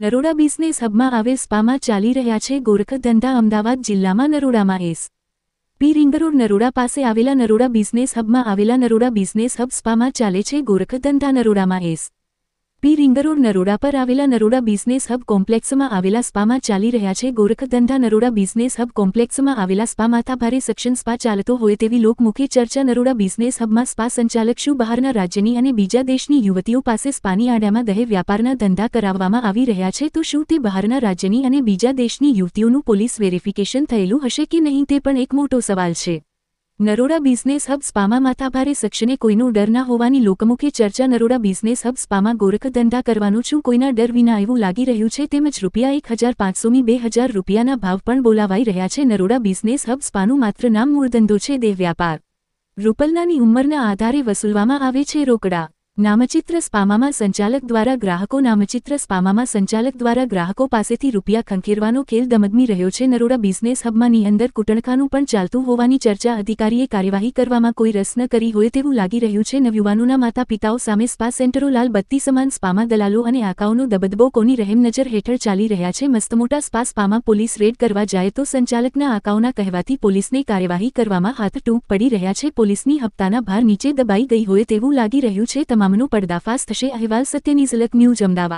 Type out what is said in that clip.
Naroda business હબમાં આવેલ સ્પામાં ચાલી રહ્યા છે ગોરખ ધંધા અમદાવાદ જિલ્લામાં નરોડામાં S. P. Ring road Naroda પાસે આવેલા નરોડા બિઝનેસ હબમાં આવેલા નરોડા બિઝનેસ હબ સ્પામાં ચાલે છે ગોરખ ધંધા નરોડામાં S. P ring road Naroda પર આવેલા નરોડા બિઝનેસ હબ કોમ્પ્લેક્સમાં આવેલા સ્પામાં ચાલી રહ્યા છે. ગોરખધંધા નરોડા બિઝનેસ હબ કોમ્પ્લેક્સમાં આવેલા સ્પા માથાભારે સક્ષમ સ્પા ચાલતો હોય તેવી લોકમુખી ચર્ચા નરોડા બિઝનેસ હબમાં સ્પા સંચાલક શું બહારના રાજ્યની અને બીજા દેશની યુવતીઓ પાસે સ્પાની આડામાં દહે વ્યાપારના ધંધા કરાવવામાં આવી રહ્યા છે તો શું તે બહારના રાજ્યની અને બીજા દેશની યુવતીઓનું પોલીસ વેરિફિકેશન થયેલું હશે કે નહીં તે પણ એક મોટો સવાલ છે. નરોડા બિઝનેસ હબ સ્પામાં માથાભારે સક્ષને કોઈનો ડર ના હોવાની લોકમુખી ચર્ચા નરોડા બિઝનેસ હબ સ્પામાં ગોરખ ધંધા કરવાનું છું. કોઈના ડર વિના એવું લાગી રહ્યું છે તેમજ રૂપિયા એક હજાર પાંચસોમી બે હજાર રૂપિયાના ભાવ પણ બોલાવાઈ રહ્યા છે. નરોડા બિઝનેસ હબ સ્પાનું માત્ર નામ મૂળ ધંધો છે. દેહ વ્યાપાર. રૂપલનાની ઉંમરના આધારે વસૂલવામાં આવે છે રોકડા. નામચિત્ર સ્પામામાં સંચાલક દ્વારા ગ્રાહકો નામચિત્ર સ્પામામાં સંચાલક દ્વારા ગ્રાહકો પાસેથી રૂપિયા ખંખેરવાનો ખેલ દમદમી રહ્યો છે. નરોડા બિઝનેસ હબમાંની અંદર કુટણખાનું પણ ચાલતું હોવાની ચર્ચા અધિકારીએ કાર્યવાહી કરવામાં કોઈ રસ ન કરી હોય તેવું લાગી રહ્યું છે. નવયુવાનોના માતા પિતાઓ સામે સ્પા સેન્ટરો લાલ બત્તી સમાન સ્પામા દલાલો અને આકાઓનો દબદબો કોની રહેમ નજર હેઠળ ચાલી રહ્યા છે? મસ્તમોટા સ્પા સ્પામાં પોલીસ રેડ કરવા જાય તો સંચાલકના આકાઓના કહેવાથી પોલીસને કાર્યવાહી કરવામાં હાથ ટૂંક પડી રહ્યા છે. પોલીસની હપ્તાના ભાર નીચે દબાઈ ગઈ હોય તેવું લાગી રહ્યું છે. તમામનો પર્દાફાશ થશે. અહેવાલ સત્યની ઝલક ન્યૂઝ અમદાવાદ.